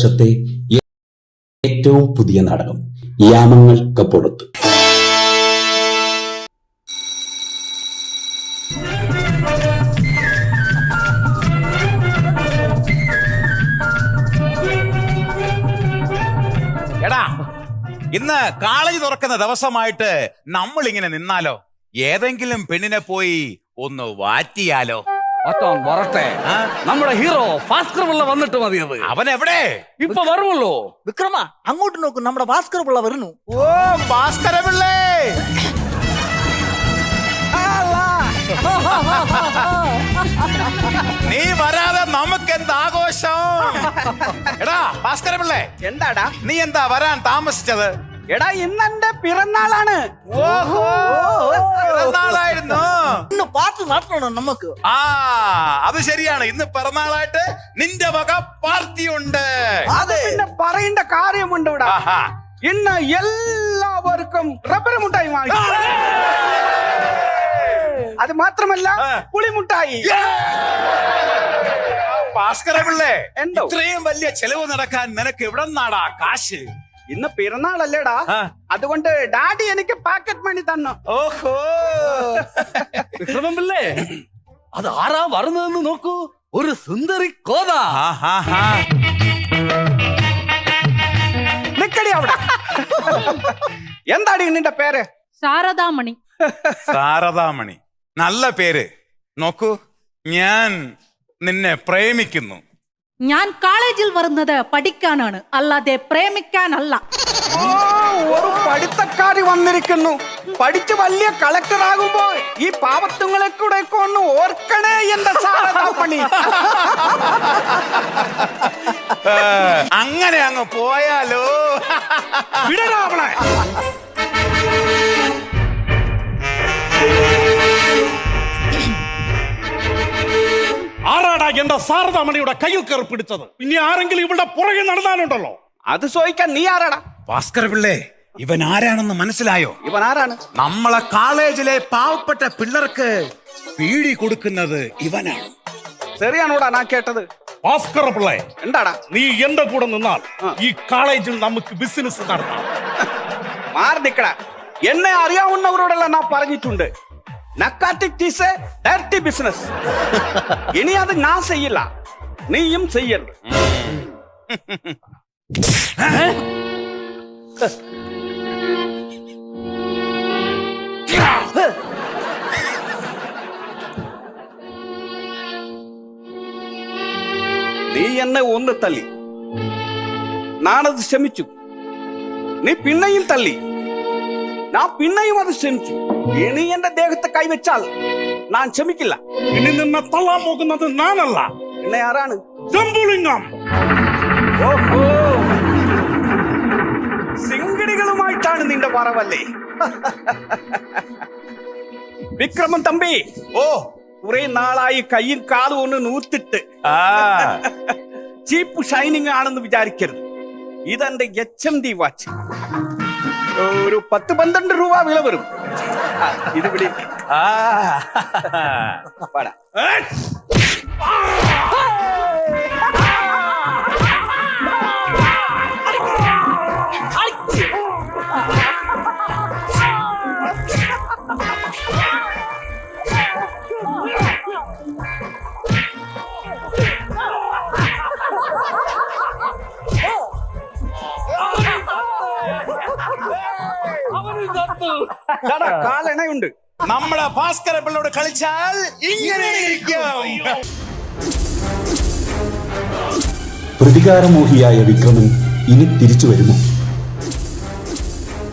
വർഷത്തെ ഏറ്റവും പുതിയ നാടകം യാമങ്ങൾക്കപ്പുറത്ത് എടാ ഇന്ന് കോളേജ് തുറക്കുന്ന ദിവസമായിട്ട് നമ്മൾ ഇങ്ങനെ നിന്നാലോ? ഏതെങ്കിലും പെണ്ണിനെ പോയി ഒന്ന് വാറ്റിയാലോ? അത്തം വരട്ടെ. നമ്മുടെ ഹീറോ ഭാസ്കർ പിള്ള വന്നിട്ട് മതിയത് അവൻ എവിടെ ഇപ്പൊ വരുമല്ലോ. വിക്രമ അങ്ങോട്ട് നോക്കും. നമ്മുടെ ഭാസ്കർ പിള്ള വരുന്നു. ഓ ഭാസ്കര പിള്ളേ. നീ വരാതെ നമുക്ക് എന്ത് ആഘോഷം? എടാ ഭാസ്കര പിള്ളേ. എന്താടാ? നീ എന്താ വരാൻ താമസിച്ചത്? എടാ ഇന്ന് എന്റെ പിറന്നാളാണ്. ഓഹോ. നടത്തണം നമുക്ക്. ആ അത് ശരിയാണ്. ഇന്ന് പിറന്നാളായിട്ട് നിന്റെ വക പാർട്ടി ഉണ്ട് അത്. പിന്നെ പറയേണ്ട കാര്യമുണ്ട് ഇവിടെ. ആഹാ. ഇന്ന് എല്ലാവർക്കും റബ്ബർ മുട്ടായി വാങ്ങി അത് മാത്രമല്ല ആ. പുളിമുട്ടായി. ഭാസ്കര പിള്ളേ എന്തോ? ഇത്രയും വലിയ ചെലവ് നടക്കാൻ നിനക്ക് എവിടെ നിന്നാടാ കാശ്? ഇന്ന് പിറന്നാളല്ലേടാ. അല്ലേടാ അതുകൊണ്ട് ഡാഡി എനിക്ക് പാക്കറ്റ് മണി തന്നു. ഓഹോ. വിക്രമൻ പിള്ളേ അത് ആരാ വരുന്നതെന്ന് നോക്കൂ. ഒരു സുന്ദരി കോത. നിക്കടി അവിടെ. എന്താടി നിന്റെ പേര്? ശാരദാമണി. ശാരദാമണി. നല്ല പേര്. നോക്കൂ ഞാൻ നിന്നെ പ്രേമിക്കുന്നു. ഞാൻ കോളേജിൽ വരുന്നത് പഠിക്കാനാണ്. അല്ലാതെ പ്രേമിക്കാനല്ല. ഓ, ഒരു പഠിത്തക്കാരി വന്നിരിക്കുന്നു. പഠിച്ച് വലിയ കളക്ടർ ആകുമ്പോ ഈ പാവത്തുങ്ങളെ കൂടെ ഒക്കെ ഒന്ന് ഓർക്കണേ എന്റെ പണി ഏ, അങ്ങനെ അങ്ങ് പോയാലോ? വിടടാ അവളെ. എന്റെ സാരദാമണിയുടെ കയ്യിൽ കയറി പിടിച്ചത്. ഇനി ആരെങ്കിലും ഇവിടെ പുറകെ നടന്നാലുണ്ടല്ലോ. അത് ചോദിക്കാൻ നീ ആരാടാ? ഭാസ്കര പിള്ളേ ഇവൻ ആരാണെന്ന് മനസ്സിലായോ? ഇവൻ ആരാണ്? നമ്മളെ കോളേജിലെ പാവപ്പെട്ട പിള്ളേർക്ക് പീടി കൊടുക്കുന്നത് ഇവനാണ്. ശരിയാണോടാ ഞാൻ കേട്ടത്? ഭാസ്കര പിള്ളേ എന്താടാ? നീ എന്റെ കൂടെ നിന്നാൽ ഈ കോളേജിൽ നമുക്ക് ബിസിനസ് നടത്താം. മാറി നിക്കടാ. എന്നെ അറിയാവുന്നവരോടെല്ലാം ഞാൻ പറഞ്ഞിട്ടുണ്ട്. നക്കാറ്റിക് ഈസ് ഡയറക്റ്റ് ബിസിനസ് ഇനി അത് ഞാൻ ചെയ്യില്ല നീയും ചെയ്യരുത് നീ എന്നെ ഒന്ന് തള്ളി ഞാനത് ക്ഷമിച്ചു നീ പിന്നെയും തള്ളി ഞാൻ പിന്നെയും അത് ക്ഷമിച്ചു ഇനി എന്റെ ദേഹത്തെ കൈവച്ചാൽ ഞാൻ ക്ഷമിക്കില്ല. ഇനി നിന്നെ തള്ളാൻ പോകുന്നത് ഞാനല്ല. പിന്നെ ആരാണ്? ജംബുലിംഗം ഓഹോ. സിംഗടികളുമായിട്ടാണ് നിന്റെ പറവല്ലേ വിക്രമൻ തമ്പി. ഓ. കുറെ നാളായി കൈയും കാലും ഒന്ന് നൂത്തിട്ട്. ആ. ചീപ്പ് ഷൈനിങ് ആണെന്ന് വിചാരിക്കരുത്. ഇതെന്റെ എച്ച് എം ഡി വാച്ച് ഒരു പത്ത് പന്ത്രണ്ട് രൂപ വില വരും. ഇത് വിളി. ആ പാടാ. കാലെണയുണ്ട് നമ്മളെ ഭാസ്കര പിള്ളയോട് കളിച്ചാൽ ഇങ്ങനെ ഇരിക്കും. പ്രതികാരമോഹിയായ വിക്രമൻ ഇനി തിരിച്ചു വരുമോ?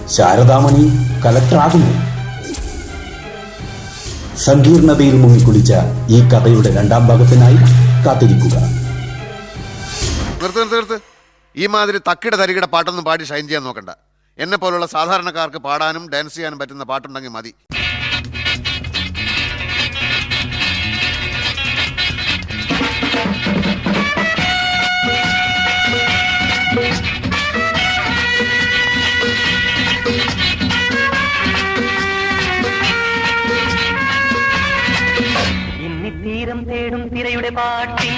ശാരദാമണി കലക്ടറാകുമോ? സങ്കീർണതയിൽ മുങ്ങിക്കുളിച്ച ഈ കഥയുടെ രണ്ടാം ഭാഗത്തിനായി കാത്തിരിക്കുക. നിർത്ത് നിർത്ത് നിർത്ത്. ഈ മാതിരി തക്കിട തരികിട പാട്ടൊന്നും പാടി ഷൈൻ ചെയ്യാൻ നോക്കണ്ട. എന്നെ പോലുള്ള സാധാരണക്കാർക്ക് പാടാനും ഡാൻസ് ചെയ്യാനും പറ്റുന്ന പാട്ടുണ്ടെങ്കിൽ മതി. തീരം തേടും തിരയുടെ പാട്ടിൻ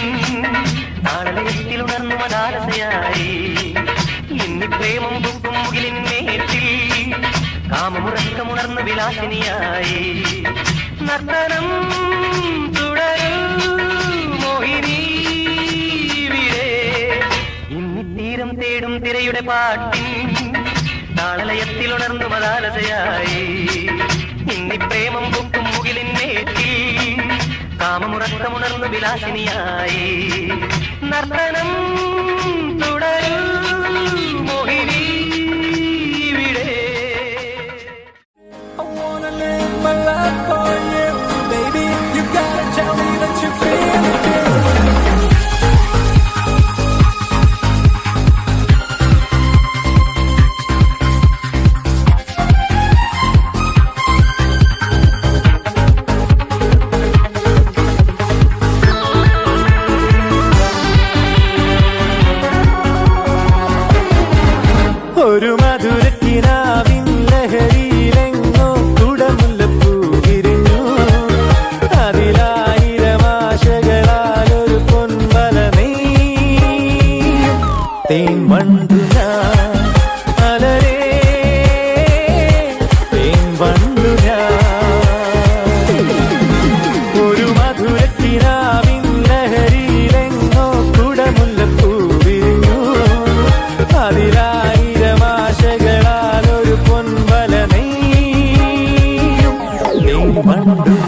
താളലയത്തിൽ ഉണർന്നു മതാലസയായി ഇന്നി പ്രേമം പൂക്കും മുകിലിൻ മേറ്റിൽ കാമമുറക്കമുണർന്നു വിലാസിനിയായി. നർത്തനം തുടരൂ മോഹിനി ഇന്നിത്തീരം തേടും തിരയുടെ പാട്ടിൻ താളലയത്തിൽ ഉണർന്നു മതാലതയായി. ഇന്നി പ്രേമം പൊക്കും മുകിലിൻ മേറ്റിൽ കാമമുറക്കമുണർന്നു വിലാസിനിയായി. നർത്തനം ഒരു മധുരക്കിനാവിൻ Bandung.